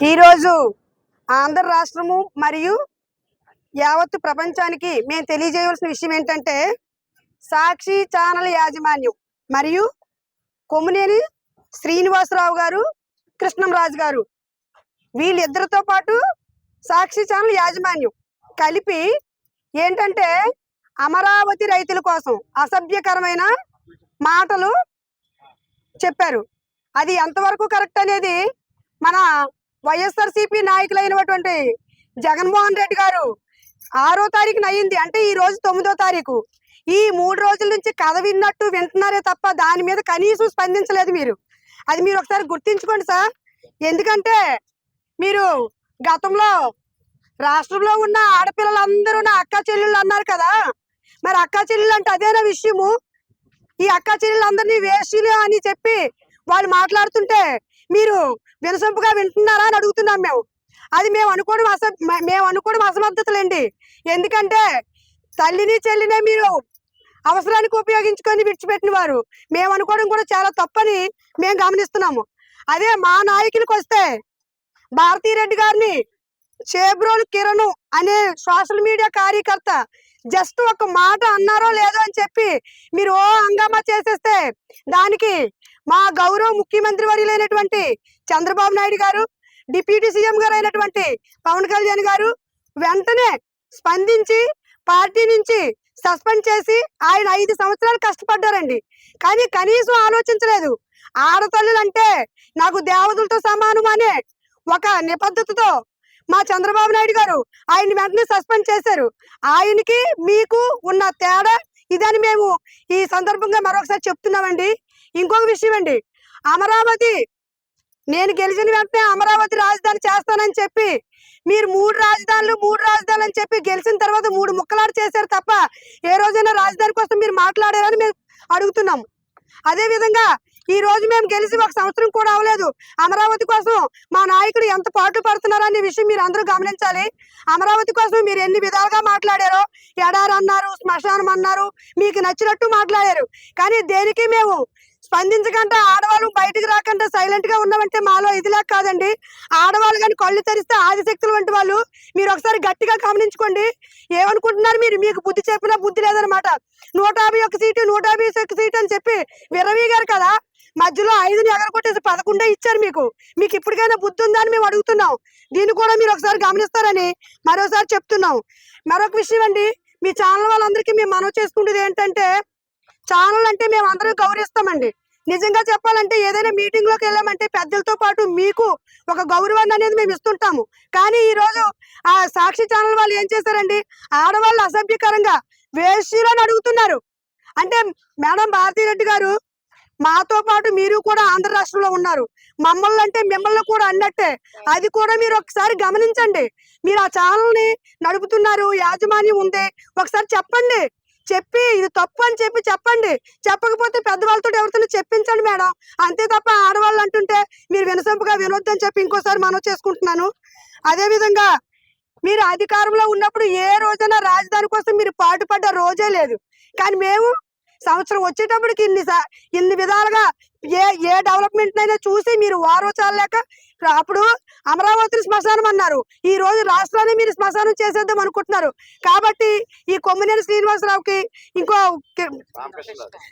ఈరోజు ఆంధ్ర రాష్ట్రము మరియు యావత్తు ప్రపంచానికి మేము తెలియజేయవలసిన విషయం ఏంటంటే సాక్షి ఛానల్ యాజమాన్యం మరియు కొమ్మునేని శ్రీనివాసరావు గారు కృష్ణంరాజు గారు వీళ్ళిద్దరితో పాటు సాక్షి ఛానల్ యాజమాన్యం కలిపి ఏంటంటే అమరావతి రైతుల కోసం అసభ్యకరమైన మాటలు చెప్పారు. అది ఎంతవరకు కరెక్ట్ అనేది మన వైఎస్ఆర్సీపీ నాయకులైనటువంటి జగన్మోహన్ రెడ్డి గారు ఆరో తారీఖున అయ్యింది అంటే ఈ రోజు తొమ్మిదో తారీఖు. ఈ మూడు రోజుల నుంచి కథ విన్నట్టు వింటున్నారే తప్ప దాని మీద కనీసం స్పందించలేదు మీరు. అది మీరు ఒకసారి గుర్తించుకోండి సార్. ఎందుకంటే మీరు గతంలో రాష్ట్రంలో ఉన్న ఆడపిల్లలందరూ నా అక్క చెల్లెళ్ళు అన్నారు కదా. మరి అక్క చెల్లెళ్ళు అంటే అదేనా విషయము? ఈ అక్క చెల్లెళ్ళందరినీ వేషులు అని చెప్పి వాళ్ళు మాట్లాడుతుంటే మీరు వినసొంపుగా వింటున్నారా అని అడుగుతున్నాం మేము. అది మేము అనుకోవడం అస మేము అనుకోవడం అసమర్థతలండి. ఎందుకంటే తల్లిని చెల్లినే మీరు అవసరానికి ఉపయోగించుకొని విడిచిపెట్టిన వారు మేము అనుకోవడం కూడా చాలా తప్పని మేము గమనిస్తున్నాము. అదే మా నాయకులకు వస్తే భారతీరెడ్డి గారిని చేబ్రోలు కిరణ్ అనే సోషల్ మీడియా కార్యకర్త జస్ట్ ఒక మాట అన్నారో లేదో అని చెప్పి మీరు ఓ హంగామా చేసేస్తే దానికి మా గౌరవ ముఖ్యమంత్రి వర్యులైనటువంటి చంద్రబాబు నాయుడు గారు డిప్యూటీ సీఎం గారు అయినటువంటి పవన్ కళ్యాణ్ గారు వెంటనే స్పందించి పార్టీ నుంచి సస్పెండ్ చేసి ఆయన ఐదు సంవత్సరాలు కష్టపడ్డారండి. కానీ కనీసం ఆలోచించలేదు. ఆడతల్లులంటే నాకు దేవతలతో సమానం అనే ఒక నిబద్ధతతో మా చంద్రబాబు నాయుడు గారు ఆయన వెంటనే సస్పెండ్ చేశారు. ఆయనకి మీకు ఉన్న తేడా ఇదని మేము ఈ సందర్భంగా మరొకసారి చెప్తున్నామండి. ఇంకొక విషయం అండి. అమరావతి నేను గెలిచిన వెంటనే అమరావతి రాజధాని చేస్తానని చెప్పి మీరు మూడు రాజధానులు మూడు రాజధానులు అని చెప్పి గెలిచిన తర్వాత మూడు ముక్కలాడు చేశారు తప్ప ఏ రోజైనా రాజధాని కోసం మీరు మాట్లాడారని మేము అడుగుతున్నాం. అదేవిధంగా ఈ రోజు మేము గెలిచి ఒక సంవత్సరం కూడా అవ్వలేదు. అమరావతి కోసం మా నాయకుడు ఎంత పాటు అనే విషయం మీరు అందరూ గమనించాలి. అమరావతి కోసం మీరు ఎన్ని విధాలుగా మాట్లాడారో ఎడారన్నారు శ్మశానం అన్నారు మీకు నచ్చినట్టు మాట్లాడారు. కానీ దేనికి మేము స్పందించకుండా ఆడవాళ్ళు బయటికి రాకుండా సైలెంట్గా ఉన్నామంటే మాలో ఇదిలా కాదండి. ఆడవాళ్ళు కానీ కళ్ళు తెరిస్తే ఆదిశక్తులు వంటి వాళ్ళు మీరు ఒకసారి గట్టిగా గమనించుకోండి. ఏమనుకుంటున్నారు మీరు? మీకు బుద్ధి చెప్పినా బుద్ధి లేదనమాట నూట యాభై ఒక్క సీటు నూట యాభై ఒక్క సీటు అని చెప్పి విరవీగారు కదా. మధ్యలో ఐదుని ఎగరగొట్టేసి పదకొండే ఇచ్చారు మీకు. మీకు ఇప్పటికైనా బుద్ధి ఉందా అని మేము అడుగుతున్నాం. దీన్ని కూడా మీరు ఒకసారి గమనిస్తారని మరోసారి చెప్తున్నాం. మరొక విషయం అండి మీ ఛానల్ వాళ్ళందరికీ మేము మనవి చేసుకుంటేది ఏంటంటే ఛానల్ అంటే మేము అందరం గౌరవిస్తామండి. నిజంగా చెప్పాలంటే ఏదైనా మీటింగ్లోకి వెళ్ళామంటే పెద్దలతో పాటు మీకు ఒక గౌరవాన్ని అనేది మేము ఇస్తుంటాము. కానీ ఈరోజు ఆ సాక్షి ఛానల్ వాళ్ళు ఏం చేశారండి ఆడవాళ్ళు అసభ్యకరంగా వేషీలని అడుగుతున్నారు. అంటే మేడం భారతీరెడ్డి గారు మాతో పాటు మీరు కూడా ఆంధ్ర రాష్ట్రంలో ఉన్నారు. మమ్మల్ని అంటే మిమ్మల్ని కూడా అన్నట్టే. అది కూడా మీరు ఒకసారి గమనించండి. మీరు ఆ ఛానల్ని నడుపుతున్నారు యాజమాన్యం ఉంది. ఒకసారి చెప్పండి. చెప్పి ఇది తప్పు అని చెప్పి చెప్పండి. చెప్పకపోతే పెద్దవాళ్ళతో ఎవరితో చెప్పించండి మేడం. అంతే తప్ప ఆడవాళ్ళు అంటుంటే మీరు వినసొంపుగా వినొద్దని చెప్పి ఇంకోసారి మనం చేసుకుంటున్నాను. అదేవిధంగా మీరు అధికారంలో ఉన్నప్పుడు ఏ రోజైనా రాజధాని కోసం మీరు పాటుపడ్డ రోజే లేదు. కానీ మేము సంవత్సరం వచ్చేటప్పటికి ఇన్ని ఇన్ని విధాలుగా ఏ ఏ డెవలప్మెంట్ అయినా చూసి మీరు వారో అప్పుడు అమరావతిని శ్మశానం అన్నారు. ఈ రోజు రాష్ట్రాన్ని మీరు శ్మశానం చేసేద్దాం అనుకుంటున్నారు. కాబట్టి ఈ కొమ్మినేని శ్రీనివాసరావుకి ఇంకో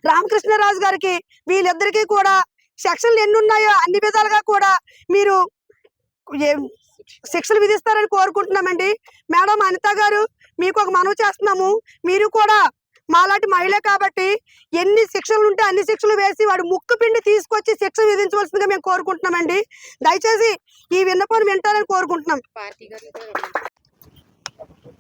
రామకృష్ణరాజు గారికి వీళ్ళిద్దరికీ కూడా సెక్షన్లు ఎన్ని ఉన్నాయో అన్ని విధాలుగా కూడా మీరు ఏ- శిక్షలు విధిస్తారని కోరుకుంటున్నామండి. మేడం అనిత గారు మీకు ఒక మనవి చేస్తున్నాము. మీరు కూడా మాలాంటి మహిళ కాబట్టి ఎన్ని శిక్షలు ఉంటే అన్ని శిక్షలు వేసి వాడు ముక్కు పిండి తీసుకొచ్చి శిక్ష విధించవలసిందిగా మేము కోరుకుంటున్నామండి. దయచేసి ఈ విన్నపం వింటారని కోరుకుంటున్నాం.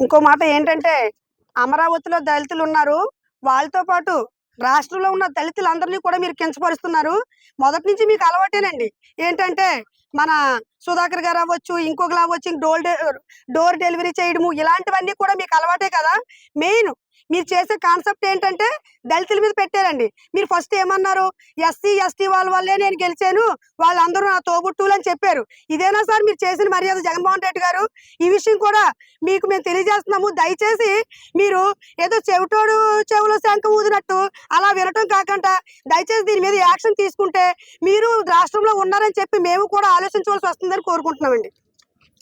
ఇంకో మాట ఏంటంటే అమరావతిలో దళితులు ఉన్నారు. వాళ్ళతో పాటు రాష్ట్రంలో ఉన్న దళితులందరినీ కూడా మీరు కించపరుస్తున్నారు. మొదటి నుంచి మీకు అలవాటేనండి. ఏంటంటే మన సుధాకర్ గారు అవ్వచ్చు ఇంకొకరు అవ్వచ్చు డోర్ డె- డోర్ డెలివరీ చేయడము ఇలాంటివన్నీ కూడా మీకు అలవాటే కదా. మెయిన్ మీరు చేసే కాన్సెప్ట్ ఏంటంటే దళితుల మీద పెట్టారండి. మీరు ఫస్ట్ ఏమన్నారు? ఎస్సీ ఎస్టీ వాళ్ళ వల్లే నేను గెలిచాను. వాళ్ళందరూ నా తోబుట్టువులు అని చెప్పారు. ఇదేనా సార్ మీరు చేసిన మర్యాద జగన్మోహన్ రెడ్డి గారు? ఈ విషయం కూడా మీకు మేము తెలియజేస్తున్నాము. దయచేసి మీరు ఏదో చెవిటోడు చెవులో శంఖ ఊదినట్టు అలా వినటం కాకుండా దయచేసి దీని మీద యాక్షన్ తీసుకుంటే మీరు రాష్ట్రంలో ఉన్నారని చెప్పి మేము కూడా ఆలోచించవలసి వస్తుందని కోరుకుంటున్నామండి.